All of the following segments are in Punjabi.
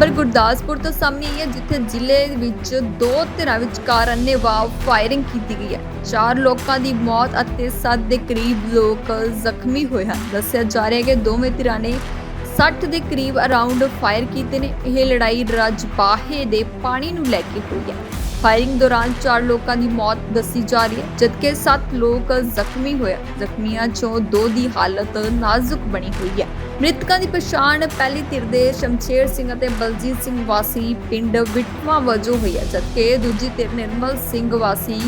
ਗੁਰਦਾਸਪੁਰ ਤੋਂ ਸਾਹਮਣੇ ਆਈ ਹੈ, ਜਿੱਥੇ ਜ਼ਿਲ੍ਹੇ ਵਿੱਚ ਦੋ ਧਿਰਾਂ ਵਿਚਕਾਰ ਅੰਨ੍ਹੇਵਾਹ ਫਾਇਰਿੰਗ ਕੀਤੀ ਗਈ ਹੈ। ਚਾਰ ਲੋਕਾਂ ਦੀ ਮੌਤ ਅਤੇ 7 ਦੇ ਕਰੀਬ ਲੋਕ ਜ਼ਖਮੀ ਹੋਏ ਹਨ। ਦੱਸਿਆ ਜਾ ਰਿਹਾ ਹੈ ਕਿ ਦੋਵੇਂ ਧਿਰਾਂ ਨੇ 60 ਦੇ ਕਰੀਬ ਅਰਾਊਂਡ ਫਾਇਰ ਕੀਤੇ ਨੇ। ਇਹ ਲੜਾਈ ਰਜਬਾਹੇ ਦੇ ਪਾਣੀ ਨੂੰ ਲੈ ਕੇ ਹੋਈ ਹੈ। ਫਾਇਰਿੰਗ ਦੌਰਾਨ ਚਾਰ ਲੋਕਾਂ ਦੀ ਮੌਤ ਦੱਸੀ ਜਾ ਰਹੀ ਹੈ, ਜਦਕਿ 7 ਲੋਕ ਜ਼ਖਮੀ ਹੋਏ। ਜ਼ਖਮੀਆਂ ਚੋਂ ਦੋ ਦੀ ਹਾਲਤ ਨਾਜ਼ੁਕ ਬਣੀ ਹੋਈ ਹੈ। ਮ੍ਰਿਤਕਾਂ ਦੀ ਪਛਾਣ ਪਹਿਲੀ ਧਿਰ ਦੇ ਸ਼ਮਸ਼ੇਰ ਸਿੰਘ ਅਤੇ ਬਲਜੀਤ ਸਿੰਘ ਵਾਸੀ ਪਿੰਡ ਵਿਟਵਾ ਵਜੋਂ ਹੋਈ ਹੈ, ਜਦਕਿ ਦੂਜੀ ਧਿਰ ਨਿਰਮਲ ਸਿੰਘ ਵਾਸੀ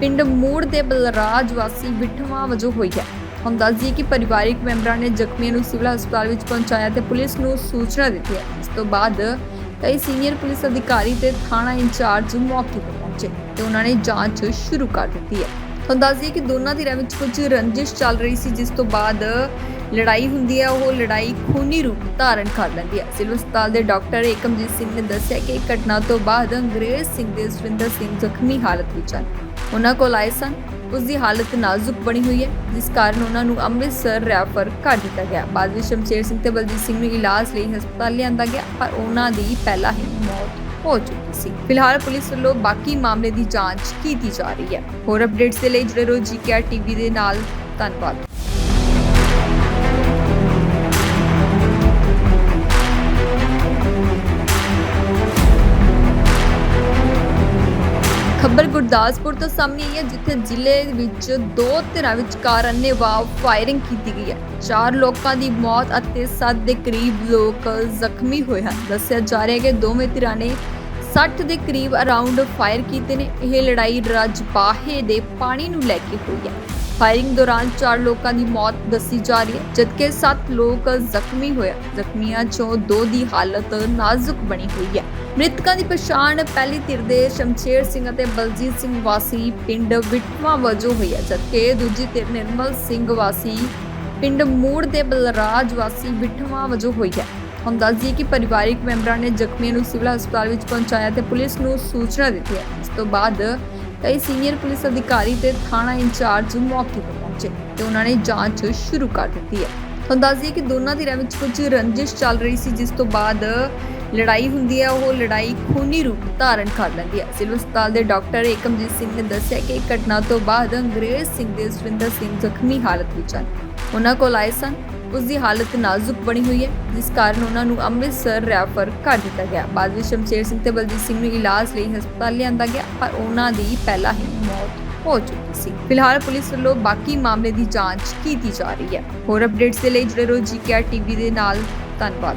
ਪਿੰਡ ਮੂੜ ਦੇ ਬਲਰਾਜ ਵਾਸੀ ਵਿਟਵਾ ਵਜੋਂ ਹੋਈ ਹੈ। ਹੁਣ ਦੱਸ ਕਿ ਪਰਿਵਾਰਕ ਮੈਂਬਰਾਂ ਨੇ ਜ਼ਖਮੀਆਂ ਨੂੰ ਸਿਵਲ ਹਸਪਤਾਲ ਵਿੱਚ ਪਹੁੰਚਾਇਆ ਤੇ ਪੁਲਿਸ ਨੂੰ ਸੂਚਨਾ ਦਿੱਤੀ ਹੈ। ਇਸ ਤੋਂ ਬਾਅਦ ਕਈ ਸੀਨੀਅਰ ਪੁਲਿਸ ਅਧਿਕਾਰੀ ਤੇ ਥਾਣਾ ਇੰਚਾਰਜ ਮੌਕੇ ਤੇ ਪਹੁੰਚੇ ਤੇ ਉਹਨਾਂ ਨੇ ਜਾਂਚ ਸ਼ੁਰੂ ਕਰ ਦਿੱਤੀ ਹੈ। ਤੁਹਾਨੂੰ ਦੱਸ ਦਈਏ ਕਿ ਦੋਨਾਂ ਧਿਰਾਂ ਵਿੱਚ ਕੁਝ ਰੰਜਿਸ਼ ਚੱਲ ਰਹੀ ਸੀ, ਜਿਸ ਤੋਂ ਬਾਅਦ ਲੜਾਈ ਹੁੰਦੀ ਹੈ, ਉਹ ਲੜਾਈ ਖੂਨੀ ਰੂਪ ਧਾਰਨ ਕਰ ਲੈਂਦੀ ਹੈ। ਸਿਵਲ ਹਸਪਤਾਲ ਦੇ ਡਾਕਟਰ ਏਕਮਜੀਤ ਸਿੰਘ ਨੇ ਦੱਸਿਆ ਕਿ ਘਟਨਾ ਤੋਂ ਬਾਅਦ ਅੰਗਰੇਜ਼ ਸਿੰਘ ਦੇ ਸੁਰਿੰਦਰ ਸਿੰਘ ਜ਼ਖਮੀ ਹਾਲਤ ਵਿੱਚ ਹਨ। ਉਹਨਾਂ ਕੋਲ ਆਏ ਸਨ ਉਸ ਦੀ ਹਾਲਤ ਨਾਜ਼ੁਕ ਬਣੀ ਹੋਈ ਹੈ, ਜਿਸ ਕਾਰਨ ਉਹਨਾਂ ਨੂੰ ਅੰਮ੍ਰਿਤਸਰ ਰੈਫਰ ਕਰ ਦਿੱਤਾ ਗਿਆ। ਬਾਅਦ ਵਿੱਚ ਸ਼ਮਸ਼ੇਰ ਸਿੰਘ ਤੇ ਬਲਜੀਤ ਸਿੰਘ ਨੂੰ ਇਲਾਜ ਲਈ ਹਸਪਤਾਲ ਲਿਆਂਦਾ ਗਿਆ, ਪਰ ਉਹਨਾਂ ਦੀ ਪਹਿਲਾਂ ਹੀ ਮੌਤ ਹੋ ਚੁੱਕੀ ਸੀ। ਫਿਲਹਾਲ ਪੁਲਿਸ ਵੱਲੋਂ ਬਾਕੀ ਮਾਮਲੇ ਦੀ ਜਾਂਚ ਕੀਤੀ ਜਾ ਰਹੀ ਹੈ। ਹੋਰ ਅਪਡੇਟਸ ਦੇ ਲਈ ਜੁੜੇ ਰਹੋ ਜੀਕੇਆਰ ਟੀਵੀ ਦੇ ਨਾਲ। ਧੰਨਵਾਦ। ਖਬਰ ਗੁਰਦਾਸਪੁਰ ਤੋਂ ਸਾਹਮਣੇ ਆਈ ਹੈ, ਜਿੱਥੇ ਜ਼ਿਲ੍ਹੇ ਵਿੱਚ ਦੋ ਧਿਰਾਂ ਵਿਚਕਾਰ ਅੰਨ੍ਹੇਵਾਹ ਫਾਇਰਿੰਗ ਕੀਤੀ ਗਈ ਹੈ। ਚਾਰ ਲੋਕਾਂ ਦੀ ਮੌਤ ਅਤੇ 7 ਦੇ ਕਰੀਬ ਲੋਕ ਜ਼ਖਮੀ ਹੋਏ ਹਨ। ਦੱਸਿਆ ਜਾ ਰਿਹਾ ਹੈ ਕਿ ਦੋਵੇਂ ਧਿਰਾਂ ਨੇ 60 ਦੇ ਕਰੀਬ ਅਰਾਊਂਡ ਫਾਇਰ ਕੀਤੇ ਨੇ। ਇਹ ਲੜਾਈ ਰਜਬਾਹੇ ਦੇ ਪਾਣੀ ਨੂੰ ਲੈ ਕੇ ਹੋਈ ਹੈ। ਫਾਇਰਿੰਗ ਦੌਰਾਨ ਚਾਰ ਲੋਕਾਂ ਦੀ ਮੌਤ ਦੱਸੀ ਜਾ ਰਹੀ ਹੈ, ਜਦਕਿ 7 ਲੋਕ ਜ਼ਖਮੀ ਹੋਏ। ਜ਼ਖਮੀਆਂ ਚੋਂ ਦੋ ਦੀ ਹਾਲਤ ਨਾਜ਼ੁਕ ਬਣੀ ਹੋਈ ਹੈ। ਮ੍ਰਿਤਕਾਂ ਦੀ ਪਛਾਣ ਪਹਿਲੀ ਧਿਰ ਦੇ ਸ਼ਮਸ਼ੇਰ ਸਿੰਘ ਅਤੇ ਬਲਜੀਤ ਸਿੰਘ ਵਾਸੀ ਪਿੰਡ ਵਿਟਵਾ ਵਜੋਂ ਹੋਈ ਹੈ, ਜਦਕਿ ਦੂਜੀ ਧਿਰ ਨਿਰਮਲ ਸਿੰਘ ਵਾਸੀ ਪਿੰਡ ਮੂੜ ਦੇ ਬਲਰਾਜ ਵਾਸੀ ਵਿਟਵਾ ਵਜੋਂ ਹੋਈ ਹੈ। ਹੁਣ ਦੱਸ ਦਈਏ ਕਿ ਪਰਿਵਾਰਕ ਮੈਂਬਰਾਂ ਨੇ ਜ਼ਖਮੀਆਂ ਨੂੰ ਸਿਵਲ ਹਸਪਤਾਲ ਵਿੱਚ ਪਹੁੰਚਾਇਆ ਤੇ ਪੁਲਿਸ ਨੂੰ ਸੂਚਨਾ ਦਿੱਤੀ ਹੈ। ਇਸ ਤੋਂ ਬਾਅਦ ਕਈ ਸੀਨੀਅਰ ਪੁਲਿਸ ਅਧਿਕਾਰੀ ਤੇ ਥਾਣਾ ਇੰਚਾਰਜ ਮੌਕੇ ਤੇ ਪਹੁੰਚੇ ਤੇ ਉਹਨਾਂ ਨੇ ਜਾਂਚ ਸ਼ੁਰੂ ਕਰ ਦਿੱਤੀ ਹੈ। ਤੁਹਾਨੂੰ ਦੱਸ ਦਈਏ ਕਿ ਦੋਨਾਂ ਧਿਰਾਂ ਵਿੱਚ ਕੁਝ ਰੰਜਿਸ਼ ਚੱਲ ਰਹੀ ਸੀ, ਜਿਸ ਤੋਂ ਬਾਅਦ ਲੜਾਈ ਹੁੰਦੀ ਹੈ, ਉਹ ਲੜਾਈ ਖੂਨੀ ਰੂਪ ਧਾਰਨ ਕਰ ਲੈਂਦੀ ਹੈ। ਸਿਵਲ ਹਸਪਤਾਲ ਦੇ ਡਾਕਟਰ ਏਕਮਜੀਤ ਸਿੰਘ ਨੇ ਦੱਸਿਆ ਕਿ ਘਟਨਾ ਤੋਂ ਬਾਅਦ ਅੰਗਰੇਜ਼ ਸਿੰਘ ਦੇ ਸੁਰਿੰਦਰ ਸਿੰਘ ਜ਼ਖਮੀ ਹਾਲਤ ਵਿੱਚ ਹਨ। ਉਹਨਾਂ ਕੋਲ ਆਏ ਸਨ। ਉਸ ਦੀ ਹਾਲਤ ਨਾਜ਼ੁਕ ਬਣੀ ਹੋਈ ਹੈ, ਜਿਸ ਕਾਰਨ ਉਹਨਾਂ ਨੂੰ ਅੰਮ੍ਰਿਤਸਰ ਰੈਫਰ ਕਰ ਦਿੱਤਾ ਗਿਆ। ਬਾਅਦ ਵਿੱਚ ਸ਼ਮਸ਼ੇਰ ਸਿੰਘ ਤੇ ਬਲਜੀਤ ਸਿੰਘ ਨੂੰ ਇਲਾਜ ਲਈ ਹਸਪਤਾਲ ਲਿਆਂਦਾ ਗਿਆ, ਪਰ ਉਹਨਾਂ ਦੀ ਪਹਿਲਾਂ ਹੀ ਮੌਤ ਹੋ ਚੁੱਕੀ ਸੀ। ਫਿਲਹਾਲ ਪੁਲਿਸ ਵੱਲੋਂ ਬਾਕੀ ਮਾਮਲੇ ਦੀ ਜਾਂਚ ਕੀਤੀ ਜਾ ਰਹੀ ਹੈ। ਹੋਰ ਅਪਡੇਟਸ ਦੇ ਲਈ ਜੁੜੇ ਰਹੋ ਜੀਕੇਆਰ ਟੀਵੀ ਦੇ ਨਾਲ। ਧੰਨਵਾਦ।